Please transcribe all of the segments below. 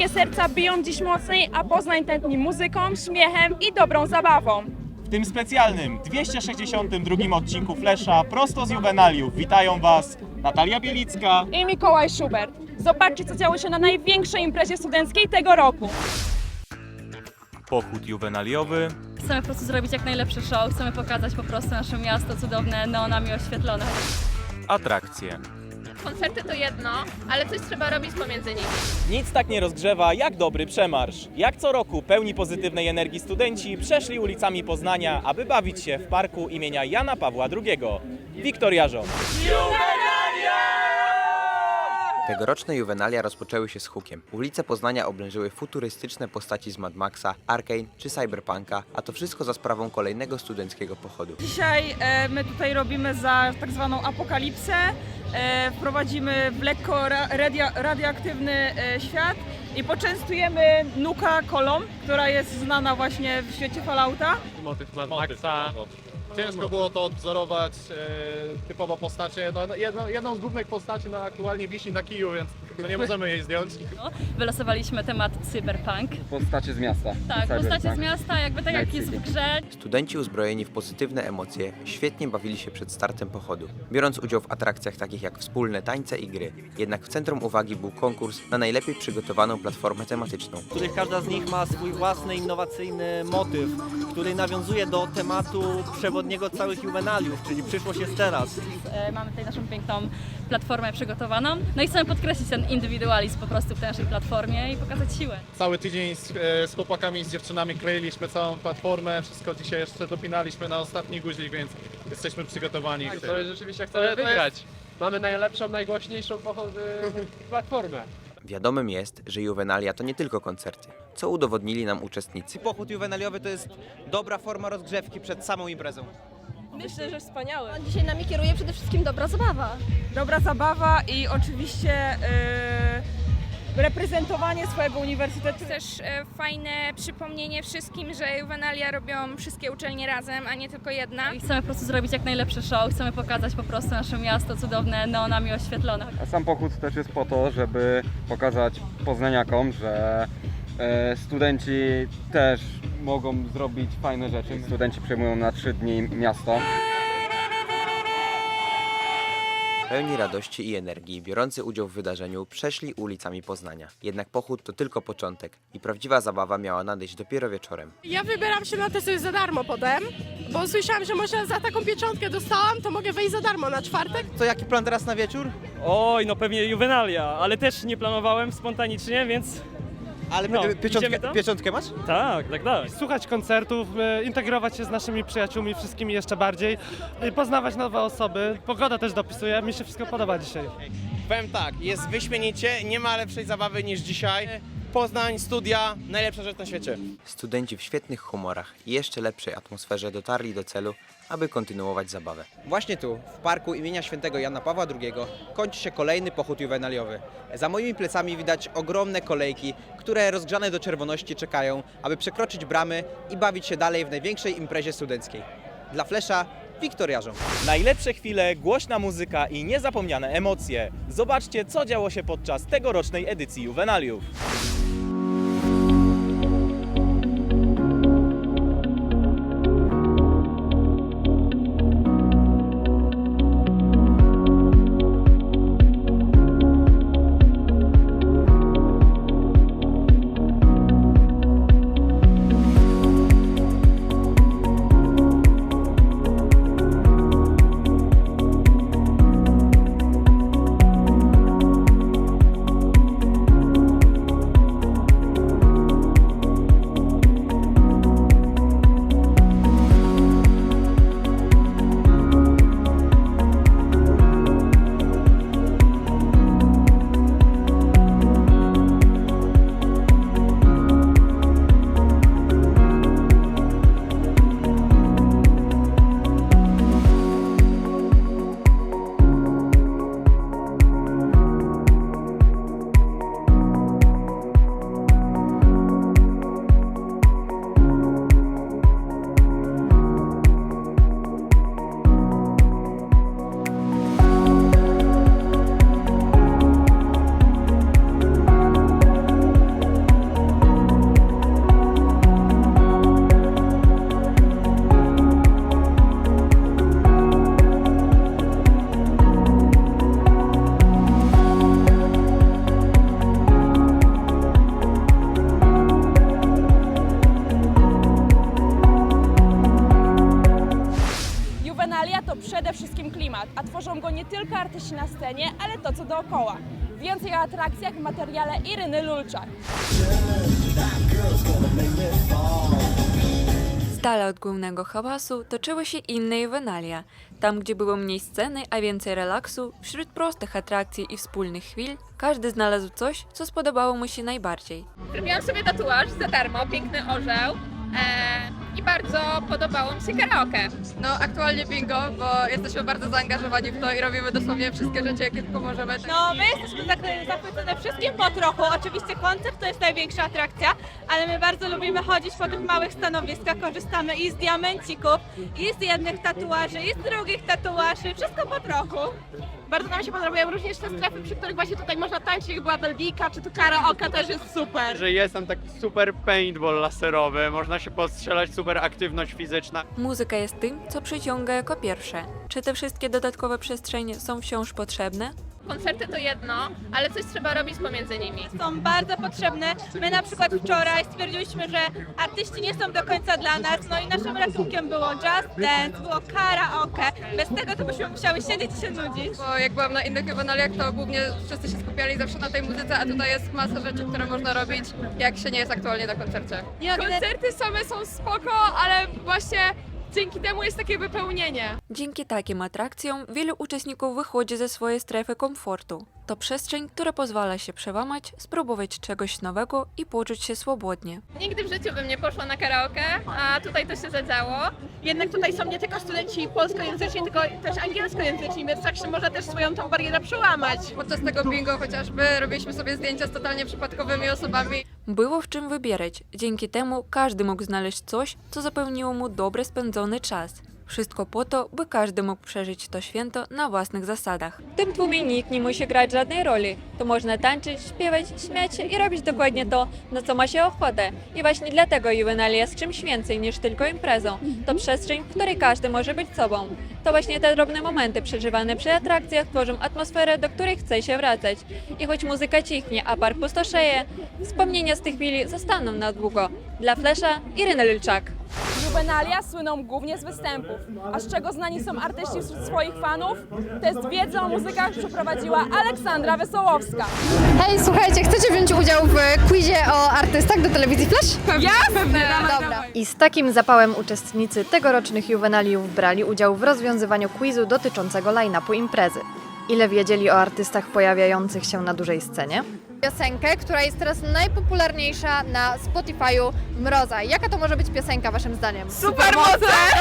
Wszystkie serca biją dziś mocniej, a Poznań tętni muzyką, śmiechem i dobrą zabawą. W tym specjalnym 262 odcinku Flesza prosto z Juvenaliów witają Was Natalia Bielicka, I Mikołaj Schubert. Zobaczcie, co działo się na największej imprezie studenckiej tego roku. Pochód Juvenaliowy, Chcemy po prostu zrobić jak najlepszy show, chcemy pokazać po prostu nasze miasto cudowne, neonami oświetlone. atrakcje. Koncerty to jedno, ale coś trzeba robić pomiędzy nimi. Nic tak nie rozgrzewa jak dobry przemarsz. Jak co roku pełni pozytywnej energii studenci przeszli ulicami Poznania, aby bawić się w parku imienia Jana Pawła II. Wiktoria Rząd. Tegoroczne juwenalia rozpoczęły się z hukiem. Ulice Poznania oblężyły futurystyczne postaci z Mad Maxa, Arkane czy Cyberpunka, a to wszystko za sprawą kolejnego studenckiego pochodu. Dzisiaj e, my tutaj robimy za tak zwaną apokalipsę. E, wprowadzimy w lekko radia, radioaktywny e, świat i poczęstujemy Nuka kolą, która jest znana właśnie w świecie Fallouta. motyw Mad Maxa. Ciężko było to odwzorować e, typowo postacie. No, jedną, jedną z głównych postaci no, aktualnie wisi na kiju, więc no, nie możemy jej zdjąć. No, Wylosowaliśmy temat cyberpunk. Postacie z miasta. Tak, postacie z miasta, jakby tak jak jest w grze. Studenci uzbrojeni w pozytywne emocje świetnie bawili się przed startem pochodu, biorąc udział w atrakcjach takich jak wspólne tańce i gry. Jednak w centrum uwagi był konkurs na najlepiej przygotowaną platformę tematyczną. w których każda z nich ma swój własny innowacyjny motyw, który nawiązuje do tematu przewodniego całych juwenaliów, czyli przyszłość jest teraz. E, Mamy tutaj naszą piękną platformę przygotowaną. No i chcemy podkreślić ten indywidualizm po prostu w tej naszej platformie i pokazać siłę. Cały tydzień z, e, z chłopakami, z dziewczynami kleiliśmy całą platformę. Wszystko dzisiaj jeszcze dopinaliśmy na ostatni guzik, więc jesteśmy przygotowani. Tak, to rzeczywiście chcemy wygrać. Mamy najlepszą, najgłośniejszą platformę. Wiadomym jest, że juwenalia to nie tylko koncerty, co udowodnili nam uczestnicy. Pochód juwenaliowy to jest dobra forma rozgrzewki przed samą imprezą. Myślę, że wspaniałe. Dzisiaj nami kieruje przede wszystkim dobra zabawa. Dobra zabawa i oczywiście e, reprezentowanie swojego uniwersytetu. też e, fajne przypomnienie wszystkim, że Juvenalia robią wszystkie uczelnie razem, a nie tylko jedna. I chcemy po prostu zrobić jak najlepszy show, chcemy pokazać po prostu nasze miasto cudowne, neonami oświetlone. A sam pochód też jest po to, żeby pokazać poznaniakom, że e, studenci też mogą zrobić fajne rzeczy. Studenci przejmują na trzy dni miasto. Pełni radości i energii, biorący udział w wydarzeniu, przeszli ulicami Poznania. Jednak pochód to tylko początek i prawdziwa zabawa miała nadejść dopiero wieczorem. Ja wybieram się na testy za darmo potem, bo słyszałam, że może za taką pieczątkę dostałam, to mogę wejść za darmo na czwartek. To jaki plan teraz na wieczór? Oj, no pewnie juwenalia, ale też nie planowałem spontanicznie, więc Ale No, pie- idziemy pieczątkę, tam? pieczątkę masz? tak, tak, tak. Słuchać koncertów, e, integrować się z naszymi przyjaciółmi, wszystkimi jeszcze bardziej, e, poznawać nowe osoby. Pogoda też dopisuje, mi się wszystko podoba dzisiaj. Powiem tak, jest wyśmienicie, nie ma lepszej zabawy niż dzisiaj. Poznań, studia, najlepsza rzecz na świecie. Studenci w świetnych humorach i jeszcze lepszej atmosferze dotarli do celu, aby kontynuować zabawę. Właśnie tu, w parku imienia świętego Jana Pawła II, kończy się kolejny pochód juwenaliowy. Za moimi plecami widać ogromne kolejki, które rozgrzane do czerwoności czekają, aby przekroczyć bramy i bawić się dalej w największej imprezie studenckiej. Dla Flesza, Wiktoria Rząd. Najlepsze chwile, głośna muzyka i niezapomniane emocje. Zobaczcie, co działo się podczas tegorocznej edycji Juvenaliów. Cieszą go nie tylko artyści na scenie, ale to co dookoła. Więcej o atrakcjach w materiale Iryny Lulczak. Z dala od głównego hałasu toczyły się inne juwenalia. Tam, gdzie było mniej sceny, a więcej relaksu, wśród prostych atrakcji i wspólnych chwil, każdy znalazł coś, co spodobało mu się najbardziej. Zrobiłam sobie tatuaż za darmo, piękny orzeł. E, I bardzo podobało mi się karaoke. No aktualnie bingo, bo jesteśmy bardzo zaangażowani w to i robimy dosłownie wszystkie rzeczy, jakie tylko możemy. No, my jesteśmy zachwycone wszystkim po trochu. Oczywiście koncert to jest największa atrakcja, ale my bardzo lubimy chodzić po tych małych stanowiskach. Korzystamy i z diamencików, i z jednych tatuaży, i z drugich tatuaży. Wszystko po trochu. Bardzo nam się podobają również te strefy, przy których właśnie tutaj można tańczyć, jak była Belgika, czy tu karaoke też jest super. Że jest tam taki super paintball laserowy, można się postrzelać, super aktywność fizyczna. Muzyka jest tym, co przyciąga jako pierwsze. Czy te wszystkie dodatkowe przestrzenie są wciąż potrzebne? Koncerty to jedno, ale coś trzeba robić pomiędzy nimi. Są bardzo potrzebne. My na przykład wczoraj stwierdziliśmy, że artyści nie są do końca dla nas, no i naszym ratunkiem było Just Dance, było karaoke. Bez tego to byśmy musiały siedzieć i się nudzić. Bo jak byłam na innych juwenaliach, to głównie wszyscy się skupiali zawsze na tej muzyce, a tutaj jest masa rzeczy, które można robić, jak się nie jest aktualnie na koncercie. Koncerty same są spoko, ale właśnie dzięki temu jest takie wypełnienie. Dzięki takim atrakcjom wielu uczestników wychodzi ze swojej strefy komfortu. To przestrzeń, która pozwala się przełamać, spróbować czegoś nowego i poczuć się swobodnie. Nigdy w życiu bym nie poszła na karaoke, a tutaj to się zadziało. Jednak tutaj są nie tylko studenci polskojęzyczni, tylko też angielskojęzyczni, więc tak się można też swoją tą barierę przełamać. Podczas tego bingo chociażby robiliśmy sobie zdjęcia z totalnie przypadkowymi osobami. Było w czym wybierać. Dzięki temu każdy mógł znaleźć coś, co zapewniło mu dobrze spędzony czas. Wszystko po to, by każdy mógł przeżyć to święto na własnych zasadach. W tym tłumie nikt nie musi grać żadnej roli. To można tańczyć, śpiewać, śmiać się i robić dokładnie to, na co ma się ochotę. I właśnie dlatego juwenalia jest czymś więcej niż tylko imprezą. To przestrzeń, w której każdy może być sobą. To właśnie te drobne momenty przeżywane przy atrakcjach tworzą atmosferę, do której chce się wracać. I choć muzyka cichnie, a park pustoszeje, wspomnienia z tych chwili zostaną na długo. Dla Flesza, Iryna Lilczak. Juvenalia słyną głównie z występów. A z czego znani są artyści wśród swoich fanów? Test wiedzy o muzykach przeprowadziła Aleksandra Wesołowska. Hej, słuchajcie, chcecie wziąć udział w quizie o artystach do telewizji Flash? Jasne! Dobra. I z takim zapałem uczestnicy tegorocznych juwenaliów brali udział w rozwiązywaniu quizu dotyczącego line-upu imprezy. Ile wiedzieli o artystach pojawiających się na dużej scenie? Piosenkę, która jest teraz najpopularniejsza na Spotify'u Mroza. Jaka to może być piosenka waszym zdaniem? Supermoce!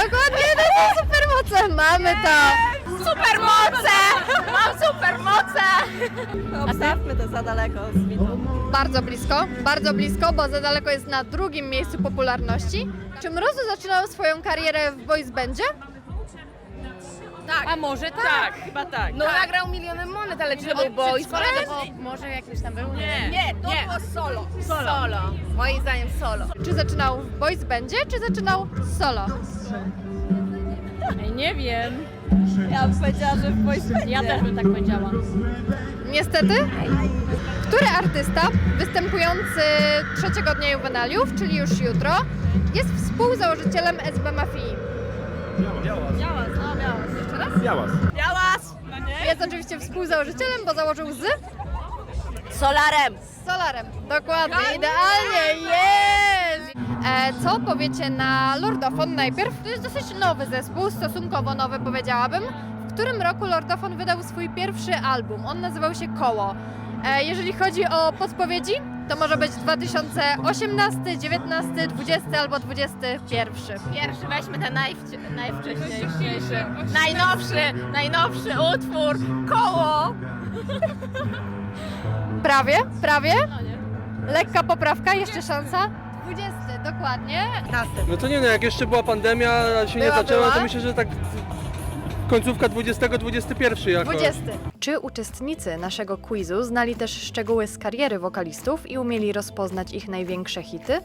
Dokładnie, to są supermoce! Mamy to! Supermoce! Mam supermoce! Obstawmy to za daleko z widzów. Bardzo blisko, bardzo blisko, bo za daleko jest na drugim miejscu popularności. Czy Mrozu zaczynał swoją karierę w boys bandzie? Tak. A może tak? chyba tak. No nagrał miliony monet, ale czy to był boys band? Może jakimś tam był? Nie, nie, to było solo. Solo. Moim zdaniem solo. Czy zaczynał w boys bandzie, czy zaczynał solo? Nie wiem. Ja bym powiedziała, że w boys bandzie. Ja też bym tak powiedziała. Niestety, który artysta występujący trzeciego dnia juwenaliów, czyli już jutro, jest współzałożycielem SB Mafii? Białas, no białas. Jeszcze raz? Białas! Jest oczywiście współzałożycielem, bo założył z Solarem. Solarem. Dokładnie, idealnie, jest! E, co powiecie na Lordofon najpierw? To jest dosyć nowy zespół, stosunkowo nowy powiedziałabym. W którym roku Lordofon wydał swój pierwszy album? On nazywał się Koło. E, jeżeli chodzi o podpowiedzi, to może być 2018, 19, 20 albo 21. Pierwszy, weźmy ten najwcie- najwcześniejszy, najnowszy, najnowszy utwór, koło. Prawie, prawie. Lekka poprawka, jeszcze szansa. 20, dokładnie. No to nie no, jak jeszcze była pandemia, a się Była, nie zaczęła, była. to myślę, że tak końcówka 20-21 jakoś. 20. Czy uczestnicy naszego quizu znali też szczegóły z kariery wokalistów i umieli rozpoznać ich największe hity?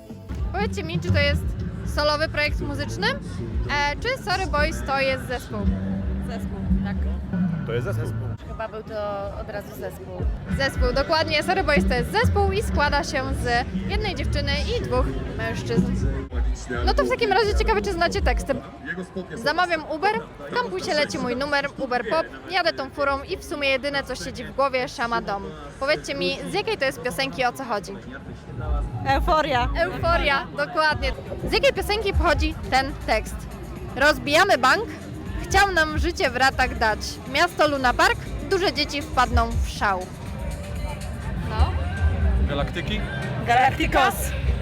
Powiedzcie mi, czy to jest solowy projekt muzyczny, e, czy Sorry Boys to jest zespół? Zespół, tak. To jest zespół. Chyba był to od razu zespół. Zespół, dokładnie. Sorry Boys to jest zespół i składa się z jednej dziewczyny i dwóch mężczyzn. No to w takim razie ciekawe, czy znacie teksty. Zamawiam Uber, w kampusie leci mój numer, Uber Pop, jadę tą furą i w sumie jedyne co siedzi w głowie, szama dom. Powiedzcie mi, z jakiej to jest piosenki, o co chodzi? Euforia. Euforia, dokładnie. Z jakiej piosenki pochodzi ten tekst? Rozbijamy bank, chciał nam życie w ratach dać. Miasto Luna Park, duże dzieci wpadną w szał. No. Galaktyki? Galacticos.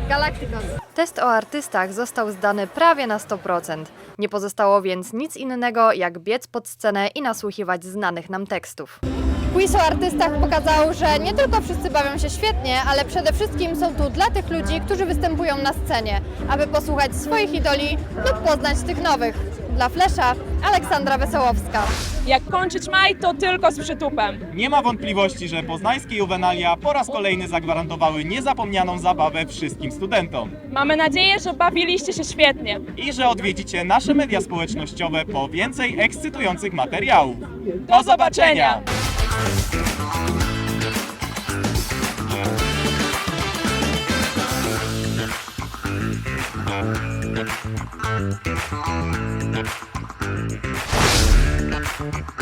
Galacticos. Test o artystach został zdany prawie na 100%. Nie pozostało więc nic innego, jak biec pod scenę i nasłuchiwać znanych nam tekstów. Quiz o artystach pokazał, że nie tylko wszyscy bawią się świetnie, ale przede wszystkim są tu dla tych ludzi, którzy występują na scenie, aby posłuchać swoich idoli lub poznać tych nowych dla Flesza Aleksandra Wesołowska. Jak kończyć maj, to tylko z przytupem. Nie ma wątpliwości, że poznańskie juwenalia po raz kolejny zagwarantowały niezapomnianą zabawę wszystkim studentom. Mamy nadzieję, że bawiliście się świetnie. I że odwiedzicie nasze media społecznościowe po więcej ekscytujących materiałów. Do, zobaczenia. zobaczenia. Thank you. Thank you.